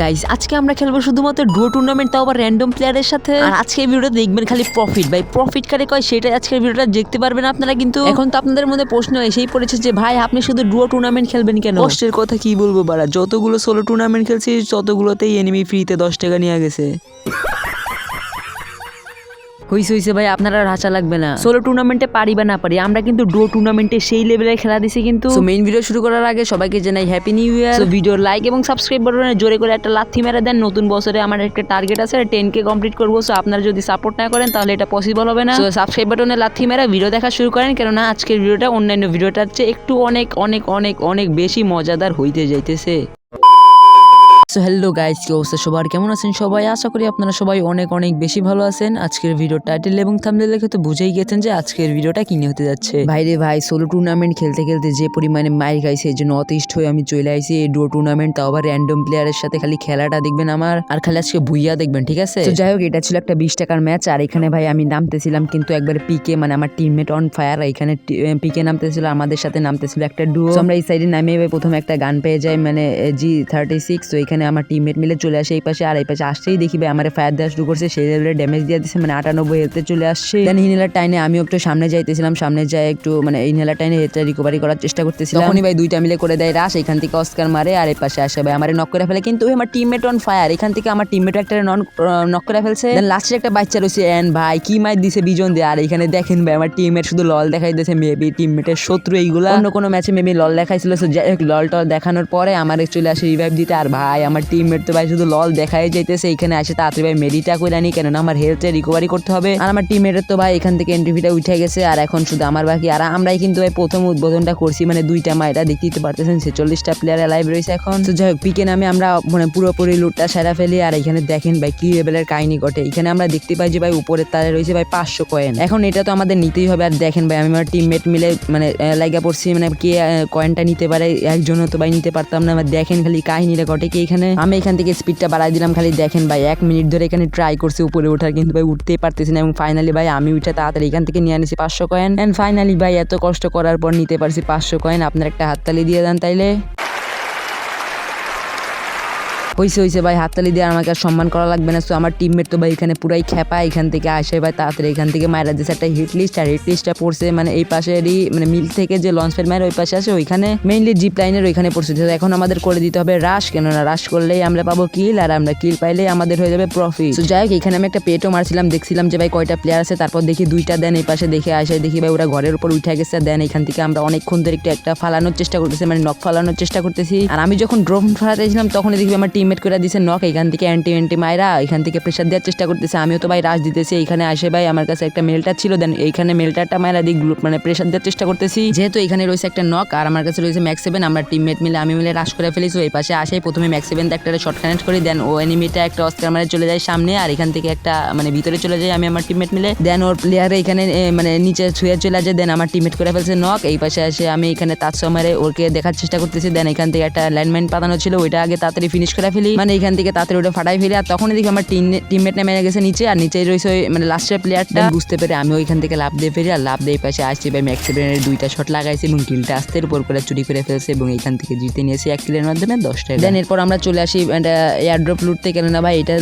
Guys আজকে আমরা খেলব শুধুমাত্র ডুয়ো টুর্নামেন্ট তাও আবার র্যান্ডম প্লেয়ারের সাথে। আর আজকে ভিডিওটা দেখবেন খালি প্রফিট ভাই প্রফিট কারে কয়? সেটাই আজকের ভিডিওটা দেখতে পারবেন আপনারা কিন্তু। এখন তো আপনাদের মধ্যে প্রশ্ন এসেই পড়েছে যে ভাই আপনি শুধু ডুয়ো টুর্নামেন্ট খেলবেন কেন? কষ্টের কথা কি বলব বাড়া? যতগুলো সোলো টুর্নামেন্ট খেলছি ততগুলোতেই এনিমি ফ্রিতে দশ টাকা নিয়ে গেছে। হইছে হইছে ভাই আপনারা আর হাসা লাগবে না। সোলো টুর্নামেন্টে পারি বা না পারি আমরা কিন্তু ডো টুর্নামেন্টে সেই লেভেলে খেলা দিছি কিন্তু। মেইন ভিডিও শুরু করার আগে সবাইকে জানাই happy new year video like এবং সাবস্ক্রাইব বাটনে জোরে করে একটা লাথি মেরে দেন। নতুন বছরে আমার একটা টার্গেট আছে টেন কে কমপ্লিট করব। সো আপনারা যদি সাপোর্ট না করেন তাহলে এটা পসিবল হবে না। তো সাবস্ক্রাইব বাটনে লাথি মেরে ভিডিও দেখা শুরু করেন কেননা আজকের ভিডিওটা অন্যান্য ভিডিওটার চেয়ে একটু অনেক অনেক অনেক অনেক বেশি মজাদার হইতে যাইতেছে। সো হ্যালো গাইস কি অবস্থা সবার? কেমন আছেন সবাই? আশা করি আপনারা সবাই অনেক অনেক বেশি ভালো আছেন। আজকের ভিডিও টাইটেল এবং থাম্বনেল দেখে তো বুঝেই গেছেন যে আজকের ভিডিওটা কি নিয়ে হতে যাচ্ছে। ভাইরে ভাই সোলো টুর্নামেন্ট খেলতে খেলতে যে পরিমাণে মাইর খাইছে, এই জন্য অতিষ্ঠ হয়ে আমি চলে আইছি। এই ডো টুর্নামেন্ট তাও আবার র্যান্ডম প্লেয়ারের সাথে খালি খেলাটা দেখবেন আমার। আর খালি আজকে ভুইয়া দেখবেন, ঠিক আছে? তো যাই হোক, এটা ছিল একটা বিশ টাকার ম্যাচ আর এখানে ভাই আমি নামতেছিলাম কিন্তু একবার পিকে মানে আমার টিমমেট অন ফায়ার এখানে পিকে নামতেছিল, আমাদের সাথে নামতেছিল একটা ডুও আমরা এই সাইডে নামে ভাই প্রথমে একটা গান পেয়ে যাই মানে জি থার্টি সিক্স তো এখানে আমার টিমমেট মিলে চলে আসে এই পাশে আর এই পাশে আসতেই দেখি ভাই আমার ফায়ার দেওয়া শুরু করছে সেই লেভেলে ড্যামেজ দিয়ে দিচ্ছে মানে আটানব্বই হেলতে চলে আসছে। দেন ইনহেলার টাইনে আমিও একটু সামনে যাইতেছিলাম সামনে যায় একটু মানে ইনহেলার টাইনে হেলটা রিকভারি করার চেষ্টা করতেছিলাম। তখনই ভাই দুইটা মিলে করে দেয় রাশ এখান থেকে অস্কার মারে আর এই পাশে আসে ভাই আমার নক করে ফেলে। কিন্তু আমার টিমমেট অন ফায়ার এখান থেকে আমার টিমমেট একটা নন নক করে ফেলছে। দেন লাস্টের একটা বাচ্চা রয়েছে এন ভাই কি মাইর দিছে বিজন দিয়ে আর এখানে দেখেন ভাই আমার টিমমেট শুধু লল দেখাই দিয়েছে মেবি টিমমেটের শত্রু এইগুলো। অন্য কোনো ম্যাচে মেবি লল দেখাইছিল যাই হোক লল টল দেখানোর পরে আমার চলে আসে রিভাইভ দিতে। আর ভাই আমার টিমমেট তো ভাই শুধু লল দেখাই যাইতেছে, এখানে আসে তাড়াতাড়ি ভাই মেডিটা করে আনি কেননা আমার হেলথে রিকভারি করতে হবে। আর আমার টিমমেটের তো ভাই এখান থেকে এন্ট্রিভিটা উঠে গেছে, আর এখন শুধু আমার বাকি। আর আমরাই কিন্তু ভাই প্রথম উদ্বোধনটা করছি মানে দুইটা মাইরা দেখতে পারতেছেন, ছেচল্লিশটা প্লেয়ার লাইভ রয়েছে এখন। তো যাই হোক, পিকে নামে আমরা মানে পুরোপুরি লুটটা সেরা ফেলি, আর এখানে দেখেন ভাই কি লেভেলের কাহিনী ঘটে। এখানে আমরা দেখতে পাই যে ভাই উপরের তারে রয়েছে ভাই পাঁচশো কয়েন এখন এটা তো আমাদের নিতেই হবে, আর দেখেন ভাই আমি আমার টিমমেট মিলে মানে লাইগা পড়ছি মানে কে কয়েনটা নিতে পারে, একজনও তো ভাই নিতে পারতাম না। দেখেন খালি কাহিনীটা ঘটে, কি এখানে আমি এখান থেকে স্পিডটা বাড়াই দিলাম, খালি দেখেন ভাই, এক মিনিট ধরে এখানে ট্রাই করছি উপরে ওঠার, কিন্তু ভাই উঠতেই পারতেছি না। এবং ফাইনালি ভাই, আমি উঠে তাড়াতাড়ি এখান থেকে নিয়ে আনিছি পাঁচশো কয়েন অ্যান্ড ফাইনালি ভাই, এত কষ্ট করার পর নিতে পারছি পাঁচশো কয়েন আপনার একটা হাততালি দিয়ে দেন তাইলে। হইছে হইছে, ভাই, হাততালি দিয়ে আমাকে সম্মান করা লাগবে না। তো আমার টিমমেট তো ভাই এখানে পুরাই খেপা এখান থেকে আসে, ভাই, তাড়াতাড়ি এখান থেকে মায়েরা দিয়েছে একটা হিট লিস্ট আর হিট লিস্টটা পড়ছে মানে এই পাশেরই মানে মিল থেকে যে লঞ্চ প্যাড মায়ের ওই পাশে আছে ওইখানে মেইনলি জিপ লাইনের ওইখানে পড়ছে। এখন আমাদের করে দিতে হবে রাশ কেননা রাশ করলেই আমরা পাবো কিল আর আমরা কিল পাইলেই আমাদের হয়ে যাবে প্রফিট তো যাই হোক, এখানে আমি একটা পেটও মারছিলাম, দেখছিলাম যে, ভাই, কয়টা প্লেয়ার আছে। তারপর দেখি দুইটা দেন এই পাশে, দেখে আসে, দেখি, ভাই, ওরা ঘরের উপর উঠে গেছে। দেন এখান থেকে আমরা অনেকক্ষণ ধরে একটু একটা ফালানোর চেষ্টা করতেছি মানে নক ফালানোর চেষ্টা করতেছি। আর আমি যখন ড্রোন ফালাতেছিলাম তখন দেখি আমার টিমমেট করে দিছে নক এখান থেকে অ্যান্টি অ্যান্টি মায়েরা এখান থেকে প্রেশার দেওয়ার চেষ্টা করতেছে। আমিও তো ভাই রাশ দিতেছি এখানে আসে ভাই, আমার কাছে একটা মেলটা ছিল দেন এইখানে মেলটারটা মায়েরা দিক গ্রুপ মানে প্রেশার দেওয়ার চেষ্টা করতেছি। যেহেতু এখানে রয়েছে একটা নক আর আমার কাছে রয়েছে ম্যাক্স সেভেন আমরা টিমমেট মিলে, আমি মিলে রাশ করে ফেলেছি এই পাশে আসে প্রথমে ম্যাক্স সেভেন একটা শর্ট কানেক্ট করি দেন ও এনিমিটা একটা অস্কার মারে চলে যায় সামনে, আর এখান থেকে একটা মানে ভিতরে চলে যায় আমি আমার টিমমেট মিলে। দেন ওর প্লেয়ার এখানে মানে নিচে ছুঁয়ে চলে যায় দেন আমার টিমমেট করে ফেলছে নক এই পাশে আসে আমি এখানে তার মারে ওকে দেখার চেষ্টা করতেছি দেন এখান থেকে একটা ল্যান্ডমাইন পাতানো ছিল, ওইটা আগে তাড়াতাড়ি ফিনিশ করে ফেলি। মানে এখান থেকে তাড়াতাড়ি ওটা ফাটাই ফেলি। আর তখনই দেখি আমার টিমমেট নেমে গেছে নিচে। আর নিচে রয়েছে মানে লাস্টের প্লেয়ারটা বুঝতে পেরে আমি ওইখান থেকে লাভ দিয়ে ফেরি আর লাভ দিয়ে পাশে আসছি ভাই ম্যাক্সিডেন্টের দুইটা শট লাগাইছি এবং কিলটা আস্তে উপর করে চুরি করে ফেলছে এবং এখান থেকে জিতে নিয়েছি এক কিলের মাধ্যমে দশটা দেন এরপর আমরা চলে আসি এয়ারড্রপ লুটতে। কেন না ভাই, এটা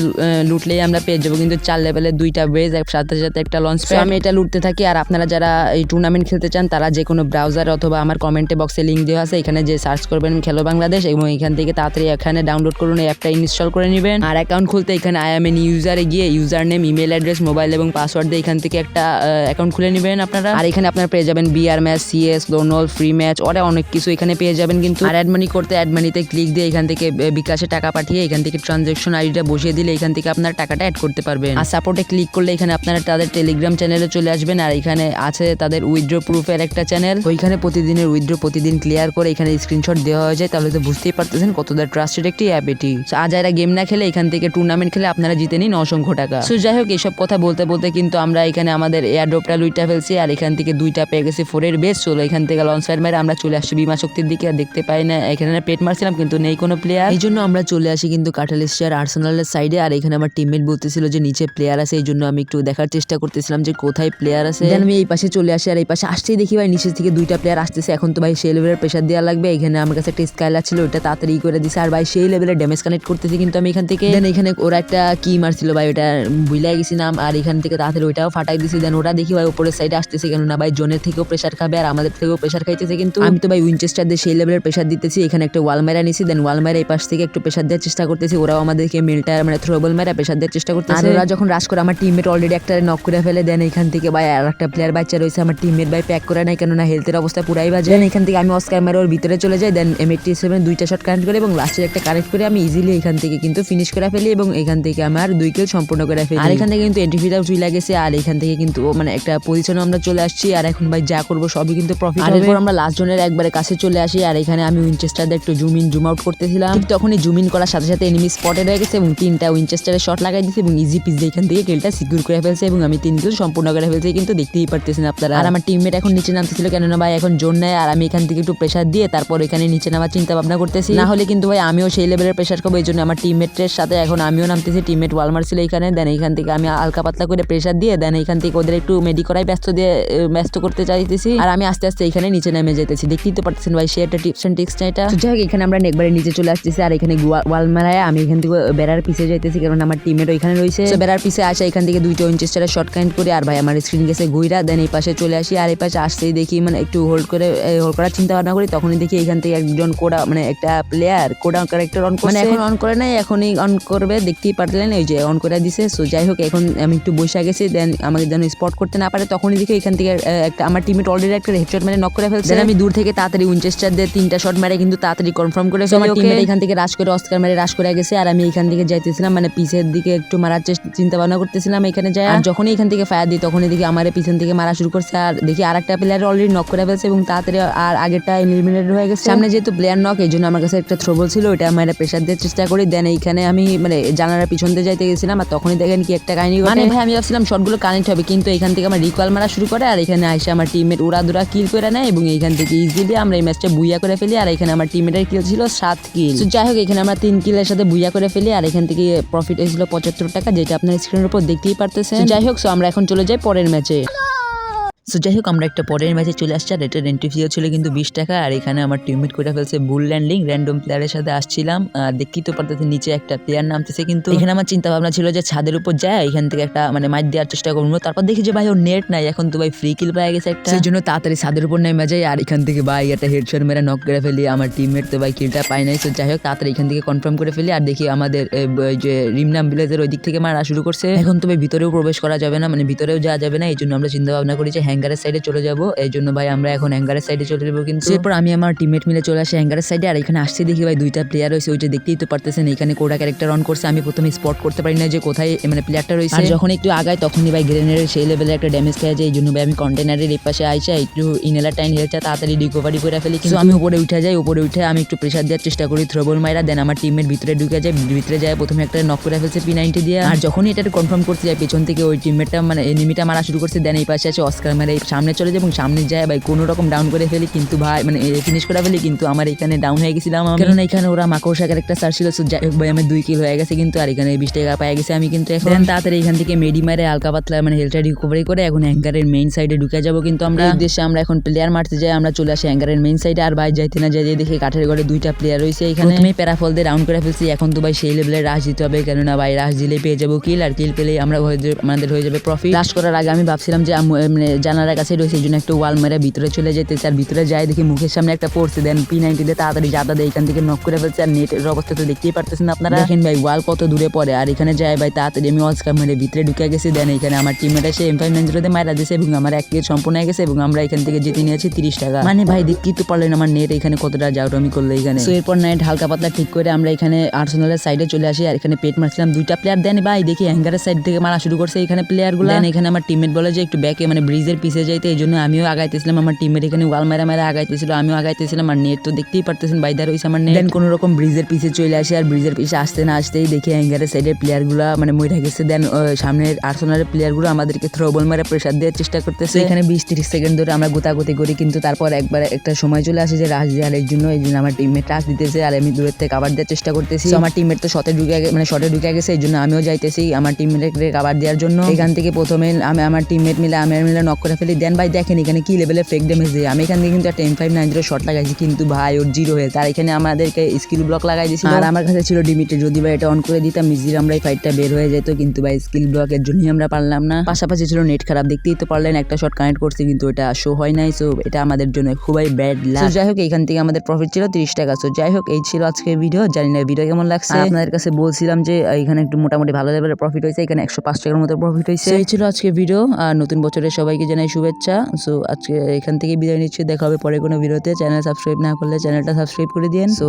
লুটলেই আমরা পেয়ে যাব। কিন্তু চার লেভেলের দুইটা বেজ সাথে সাথে একটা লঞ্চ আমি এটা লুটতে থাকি। আর আপনারা যারা এই টুর্নামেন্ট খেলতে চান, তারা যে কোনো ব্রাউজার অথবা আমার কমেন্টে বক্সে লিঙ্ক দেওয়া আছে। এখানে যে সার্চ করবেন খেলো বাংলাদেশ এবং এখান থেকে তাড়াতাড়ি এখানে ডাউনলোড করুন। অ্যাপটা ইনস্টল করে নেবেন। আর অ্যাকাউন্ট খুলতে এখানে আই এম এন ইউজারে গিয়ে user name email address mobile এবং পাসওয়ার্ড দিয়ে এখান থেকে একটা অ্যাকাউন্ট খুলে নেবেন আপনারা। আর এখানে আপনারা পেয়ে যাবেন বিআর ম্যাচ সিএস লোনল ফ্রি ম্যাচ ওরা অনেক কিছু এখানে পেয়ে যাবেন কিন্তু। আর অ্যাড মানি করতে অ্যাড মানিতে ক্লিক দিয়ে এখান থেকে বিকাশে টাকা পাঠিয়ে এখান থেকে ট্রানজ্যাকশন আইডিটা বসিয়ে দিলে এখান থেকে আপনার টাকাটা অ্যাড করতে পারবেন। আর সাপোর্টে ক্লিক করলে এখানে আপনারা তাদের টেলিগ্রাম চ্যানেলে চলে আসবেন। আর এখানে আছে তাদের উইথড্র প্রুফের একটা চ্যানেল ওইখানে প্রতিদিনের উইথড্র প্রতিদিন ক্লিয়ার করে এখানে স্ক্রিনশট দেওয়া হয়ে যায়। তাহলে তো বুঝতেই পারতেছেন কতটা ট্রাস্টেড একটি অ্যাপ এটি। আর যারা গেম না খেলে, এখান থেকে টুর্নামেন্ট খেলে আপনারা জিতে নিন অসংখ্য টাকা। সো যাই হোক এইসব কথা বলতে বলতে কিন্তু আমরা এখানে আমাদের এয়ারড্রপটা লুইটা ফেলছি, আর এখান থেকে দুইটা পেয়ে গেছি ফোরের বেস চলো এখান থেকে লঞ্চ ফায়ার মেরে আমরা চলে আসছি বিমা শক্তির দিকে, আর দেখতে পাই না, এখানে পেট মারছিলাম, কিন্তু নেই কোনো প্লেয়ার এই জন্য আমরা চলে আসি কিন্তু কাটালিস্টার আর্সেনালের সাইডে আর এখানে আমার টিমমেট বলতেছিল যে নিচে প্লেয়ার আছে, এই জন্য আমি একটু দেখার চেষ্টা করতেছিলাম যে কোথায় প্লেয়ার আছে। আমি এই পাশে চলে আসি, আর এই পাশে আসতেই দেখি ভাই নিচে থেকে দুইটা প্লেয়ার আসতেছে। এখন তো ভাই সেই লেভেলের প্রেশার দেওয়া লাগবে। এখানে আমার কাছে একটা স্কাইলার ছিল ওটা তাড়াতাড়ি করে দিছে, আর ভাই সেই লেভেলের ড্যামেজ কানেক্ট করতেছি কিন্তু আমি এখান থেকে দেন এখানে ওরা একটা কি মারছিল ভাই ওটা বুঝলে গেছিলাম আর এখান থেকে তাড়াতাড়ি ওইটাও ফাটাই দিছি। দেন ওরা দেখি ভাই উপরের সাইডে আসতেছে কেন না ভাই জোনের থেকেও প্রেশার খাবে আর আমাদের থেকেও প্রেশার খাইতেছে। কিন্তু আমি তো ভাই উইনচেস্টার দিয়ে সেই লেভেলের প্রেশার দিতেছি এখানে একটা ওয়াল মেরা নিছি। দেন ওয়াল মেরা এই পাশ থেকে একটু প্রেশার দেওয়ার চেষ্টা করতেছি ওরাও আমাদেরকে মিলটা মানে থ্রোবল মেরা প্রেশার দেওয়ার চেষ্টা করতেছে। আর ওরা যখন রাশ করে আমার টিমমেট অলরেডি একটা নক করে ফেলে। দেন এখান থেকে ভাই আর একটা প্লেয়ার বাচ্চা রয়েছে আমার টিমমেট ভাই প্যাক করে নাই কেননা হেলথের অবস্থা পুরাই বাজে। দেন এখান থেকে আমি অস্কার মেরে ওর ভিতরে চলে যাই। দেন এম এইটটি সেভেন দুইটা শট কানেক্ট করে এবং লাস্টের একটা কানেক্ট করে আমি ইজিলি এখান থেকে কিন্তু ফিনিশ করে ফেলি এবং এখান থেকে আমার দুই কিল সম্পূর্ণ করে ফেলি। আর এখান থেকে কিন্তু এন্ট্রি ফিটাও চলে গেছে আর এখান থেকে কিন্তু মানে একটা পজিশনে আমরা চলে আসছি আর এখন ভাই যা করব সবই কিন্তু প্রফিট আর এরপর আমরা লাস্ট জনের একবারে কাছে চলে আসি আর এখানে আমি উইনচেস্টার একটু জুম ইন জুম আউট করতেছিলাম। ঠিক তখনই জুম ইন করার সাথে সাথে এনিমি স্পটেড হয়ে গেছে এবং তিনটা উইনচেস্টারের শট লাগাই দিয়েছে এবং ইজি পিস এখান থেকে কিলটা সিকিউর করে ফেলছে এবং আমি তিন কিল সম্পূর্ণ করে ফেলছি কিন্তু দেখতেই পারতেছেন আপনারা। আর আমার টিমমেট এখন নিচে নামতেছিল কেননা ভাই এখন জোন নেয় আর আমি এখান থেকে একটু প্রেশার দিয়ে তারপর এখানে নিচে নামার চিন্তা ভাবনা করতেছি। না হলে কিন্তু ভাই আমিও সেই লেভেলের প্রেশার খাব এই জন্য আমার টিমমেটের সাথে এখন আমিও নামতেছি টিমমেট ওয়াল মারছিল এখানে দেন এখান থেকে আমি হালকা পাতলা করে প্রেশার দিয়ে দেন এখান থেকে ওদের একটু মেডি করাই ব্যস্ত দিয়ে ব্যস্ত করতে চাইতেছি। আর আমি আস্তে আস্তে এখানে নিচে নেমে যেতেছি, দেখতেই তো পারতেছেন ভাই সে একটা টিপস এন্ড টিক্স না এটা। যাই হোক এখানে আমরা একবারে নিচে চলে আসতেছি, আর এখানে ওয়াল মারায় আমি এখান থেকে বেড়ার পিছে যাইতেছি, কারণ আমার টিমের ওইখানে রয়েছে। বেড়ার পিছে আসা, এখান থেকে দুইটা উইনচেস্টারের শর্ট কাইন্ট করে, আর ভাই আমার স্ক্রিন গেছে ঘুইরা দেন এই পাশে চলে আসি, আর এই পাশে আসতেই দেখি মানে একটু হোল্ড করে হোল্ড করার চিন্তা ভাবনা করি, তখনই দেখি এখান থেকে একজন কোডা মানে একটা প্লেয়ার কোডা ক্যারেক্টার অন মানে এখন অন করে নাই এখনই অন করবে দেখতেই পারলেন ওই যে অন করে দিছে। সো যাই হোক এখন আমি একটু বসে গেছি দেন আমাকে যেন স্পট করতে না পারে তখনই দেখি এখান থেকে একটা আমার টিমের অলরেডি একটা হেডশট মেরে নক করে ফেলছে। আমি দূর থেকে তাড়াতাড়ি উইনচেস্টার দিয়ে তিনটা শট মেরে কিন্তু তাড়াতাড়ি কনফার্ম করে আমার টিমের এখান থেকে রাশ করে অস্কার মেরে রাশ করে গেছে আর আমি এখান থেকে যাইতেছিলাম মানে পিছের দিকে একটু মারার চেষ্টা চিন্তা ভাবনা করতেছিলাম এখানে যাই আর যখনই এখান থেকে ফায়ার দিই তখনই দেখি আমার পিছন থেকে মারা শুরু করছে আর দেখি আর একটা প্লেয়ার অলরেডি নক করে ফেলছে এবং তাড়াতাড়ি আর আগেরটা এলিমিনেট হয়ে গেছে। সামনে যেহেতু প্লেয়ার নক এই জন্য আমার কাছে একটা থ্রোবল ছিল ওটা আমার প্রেশার দেওয়ার চেষ্টা করি। দেন এইখানে আমি মানে জানালার পিছন দিয়ে যাইতে গেছিলাম আর তখনই দেখেন কি একটা কাহিনী মানে ভাই আমি ভাবছিলাম শটগুলো কানেক্ট হবে কিন্তু এখান থেকে আমার রিকল মারা শুরু করে আর এখানে আইসে আমার টিমমেট উড়া দুরা কিল করে নেয় এবং এইখান থেকে ইজিলি আমরা এই ম্যাচটা বুইয়া করে ফেলি আর এখানে আমার টিমমেটের কিল ছিল সাত কিল যাই হোক এখানে আমরা তিন কিলের সাথে বুইয়া করে ফেলি আর এখান থেকে প্রফিট হয়েছিল পঁচাত্তর টাকা যেটা আপনার স্ক্রিনের উপর দেখতেই পারতেছেন। যাই হোক সো আমরা এখন চলে যাই পরের ম্যাচে সো যাই হোক আমরা একটা পরের ম্যাচে চলে আসছি, আর এটার এন্ট্রি ফিও ছিল কিন্তু বিশ টাকা, আর এখানে আমার টিমমেট করে ফেলছে বুল ল্যান্ডিং র্যান্ডম প্লেয়ারের সাথে আসছিলাম। দেখতেই তো পারতেছে নিচে একটা প্লেয়ার নামতেছে কিন্তু এখানে আমার চিন্তা ভাবনা ছিল যে ছাদের উপর যায়, এখান থেকে একটা মানে মাইট দেওয়ার চেষ্টা করব। তারপর দেখি যে ভাই ওর নেট নাই, এখন তো ভাই ফ্রি কিল পেয়ে গেছে একটা। সেই জন্য তাড়াতাড়ি ছাদের উপর নেমে যাই, আর এখান থেকে ভাই একটা হেডশট মেরে নক করে ফেলি। আমার টিমমেট তো ভাই কিলটা পাই নাই তো যাই হোক তাড়াতাড়ি এখান থেকে কনফার্ম করে ফেলি, আর দেখি আমাদের যে রিমনাম ভিলেজের ওই দিক থেকে মারা শুরু করছে। এখন তো ভাই ভিতরেও প্রবেশ করা যাবে না মানে ভিতরেও যাওয়া যাবে না, এই জন্য আমরা চিন্তা ভাবনা করি যে হ্যাঙ্গারের সাইডে চলে যাব। এই জন্য ভাই আমরা এখন হ্যাঙ্গারের সাইডে চলে যাব। কিন্তু এরপর আমি আমার টিমমেট মিলে চলে আসি হ্যাঙ্গারের সাইডে আর এখানে আসছে দেখি ভাই দুইটা প্লেয়ার রয়েছে, ওই যে দেখতেই তো পারতেছেন এখানে কোটা ক্যারেক্টার অন করছে। আমি প্রথমে স্পট করতে পারি না যে কোথায় মানে প্লেয়ারটা রয়েছে। যখন একটু আগায় তখনই ভাই গ্রেনেডের সেই লেভেলে একটা ড্যামেজ খেয়ে যায়। এই জন্য ভাই আমি কন্টেনারের এই পাশে আইসা একটু ইনেলার টাইম হেলটা তাড়াতাড়ি রিকভারি করে ফেলি। কিন্তু আমি উপরে উঠে যাই, উপরে উঠে আমি একটু প্রেশার দেওয়ার চেষ্টা করি থ্রোবল মাইরা। দেন আমার টিমমেট ভিতরে ঢুকে যায়, ভিতরে যায়, প্রথমে একটা নক করে ফেলছে পি নাইনটি দিয়ে। আর যখনই এটা কনফার্ম করতে যায় পেছন থেকে ওই টিমমেটটা মানে এনিমিটা মারা শুরু করছে দেন এই পাশে আছে অস্কার মারে সামনে চলে যায় এবং সামনে যায় ভাই কোনো রকম ডাউন করে ফেলি কিন্তু ভাই মানে ফিনিশ করে ফেলি কিন্তু আমার এখানে ডাউন হয়ে গেছিলাম আমি। কারণ এখানে ওরা মাকড়সা একটা সার ছিল যাই হোক ভাই আমার দুই কিল হয়ে গেছে কিন্তু আর এখানে বিশ টাকা পেয়ে গেছে আমি কিন্তু এখন। তাড়াতাড়ি এখান থেকে মেডি মারে হালকা পাতলা মানে হেলটা রিকভারি করে এখন অ্যাঙ্কারের মেইন সাইডে ঢুকে যাব কিন্তু আমরা উদ্দেশ্যে আমরা এখন প্লেয়ার মারতে যাই আমরা চলে আসি অ্যাঙ্কারের মেইন সাইডে আর ভাই যাইতে না যাই দেখি কাঠের ঘরে দুইটা প্লেয়ার রয়েছে এখানে। আমি প্যারাফল দিয়ে রাউন্ড করে ফেলছি এখন তো ভাই সেই লেভেলে রাশ দিতে হবে কেননা ভাই রাশ দিলে পেয়ে যাব কিল আর কিল পেলে আমরা আমাদের হয়ে যাবে প্রফিট রাশ করার আগে আমি ভাবছিলাম যে আম- মানে জানালার কাছে রয়েছে এই জন্য একটা ওয়াল মেরে ভিতরে চলে যেতে আর ভিতরে যায় দেখি মুখের সামনে একটা পড়ছে দেন পি নাইনটি দিয়ে তাড়াতাড়ি যাতা দেয় এখান থেকে নক করে ফেলছে। আর নেটের অবস্থা তো দেখতেই পারতেছেন আপনারা। দেখেন ভাই ওয়াল কত দূরে পড়ে। আর এখানে যায় ভাই তাড়াতাড়ি আমি অস্কার মেরে ভিতরে ঢুকে গেছি। দেন এখানে আমার টিমমেট এসে এম ফাইভ নাইন জিরোতে মারা দিয়েছে এবং আমার এক প্লেট সম্পূর্ণ হয়ে গেছে এবং আমরা এখান থেকে জিতে নিয়েছি তিরিশ টাকা। মানে ভাই দেখতেই তো পারলেন আমার নেট এখানে কতটা আমি করল এখানে। তো এরপর নেট হালকা পাতলা ঠিক করে আমরা এখানে আর্সেনালের সাইডে চলে আসি। আর এখানে পেট মারছিলাম দুইটা প্লেয়ার দেন ভাই দেখি হ্যাঙ্গারের সাইড থেকে মারা শুরু করছে এখানে প্লেয়ারগুলো। এখানে আমার টিমমেট বলে যে একটু ব্যাকে মানে ব্রিজের পিছে যাইতে এই জন্য আমিও আগাইতেছিলাম আমার টিমের এখানে ওয়াল মেরা মেরা আগাইতেছিল আমিও আগাইতেছিলাম আর নেট তো দেখতেই পারতেছেন বাইদার হয়েছে আমার নেট কোনো রকম ব্রিজের পিছে চলে আসে আর ব্রিজের পিছে আসতে না আসতেই দেখি হ্যাঙ্গারের সাইডের প্লেয়ারগুলো মানে মরে গেছে। দেন সামনের আর্সেনালের প্লেয়ারগুলো আমাদেরকে থ্রো বল মেরে প্রেশার দেওয়ার চেষ্টা করতেছে। এখানে বিশ তিরিশ সেকেন্ড ধরে আমরা গোতাগুতি করি কিন্তু তারপর একবার একটা সময় চলে আসে যে রাশ দেওয়ার এই জন্য এই জন্য আমার টিমমেট রাশ দিতেছে আর আমি দূরের থেকে কাবার দেওয়ার চেষ্টা করতেছি। আমার টিমমেট তো শটে ঢুকে মানে শটে ঢুকে গেছে এই জন্য আমিও যাইতেছি আমার টিমমেটকে কাবার দেওয়ার জন্য। এখান থেকে প্রথমে আমি আমার টিমমেট মিলে আমি মিলে নক করে মেরে ফেলি দেন ভাই দেখেন এখানে কি লেভেলের ফেক ড্যামেজ দেয়। আমি এখান থেকে কিন্তু একটা M five nine zero shot লাগাইছি কিন্তু ভাই ওর জিরো হয়ে তার এখানে আমাদেরকে স্কিল ব্লক লাগাই দিয়েছিল। আর আমার কাছে ছিল ডিমিটে যদি ভাই এটা অন করে দিতাম ইজির আমরা এই ফাইটটা বের হয়ে যেত কিন্তু ভাই স্কিল ব্লকের জন্যই আমরা পারলাম না। পাশাপাশি ছিল নেট খারাপ। দেখতেই তো পারলেন একটা শট কানেক্ট করছি কিন্তু এটা শো হয় নাই। সো এটা আমাদের জন্য খুবই ব্যাড লাগ যাই হোক এখান থেকে আমাদের প্রফিট ছিল তিরিশ টাকা। সো যাই হোক এই ছিল আজকে ভিডিও জানি না ভিডিও কেমন লাগছে। আপনাদের কাছে বলছিলাম যে এখানে একটু মোটামুটি ভালো লেভেলের প্রফিট হয়েছে। এখানে একশো পাঁচ টাকার মতো প্রফিট হয়েছে। এই ছিল আজকে ভিডিও আর নতুন বছরের সবাইকে জানাই শুভেচ্ছা। সো আজকে এখান থেকে বিদায় নিচ্ছি। দেখা হবে পরে কোনো ভিডিওতে। চ্যানেল সাবস্ক্রাইব না করলে চ্যানেলটা সাবস্ক্রাইব করে দিন সো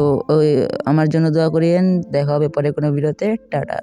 আমার জন্য দোয়া করিয়েন। দেখা হবে পরে কোনো ভিডিওতে। টাটা।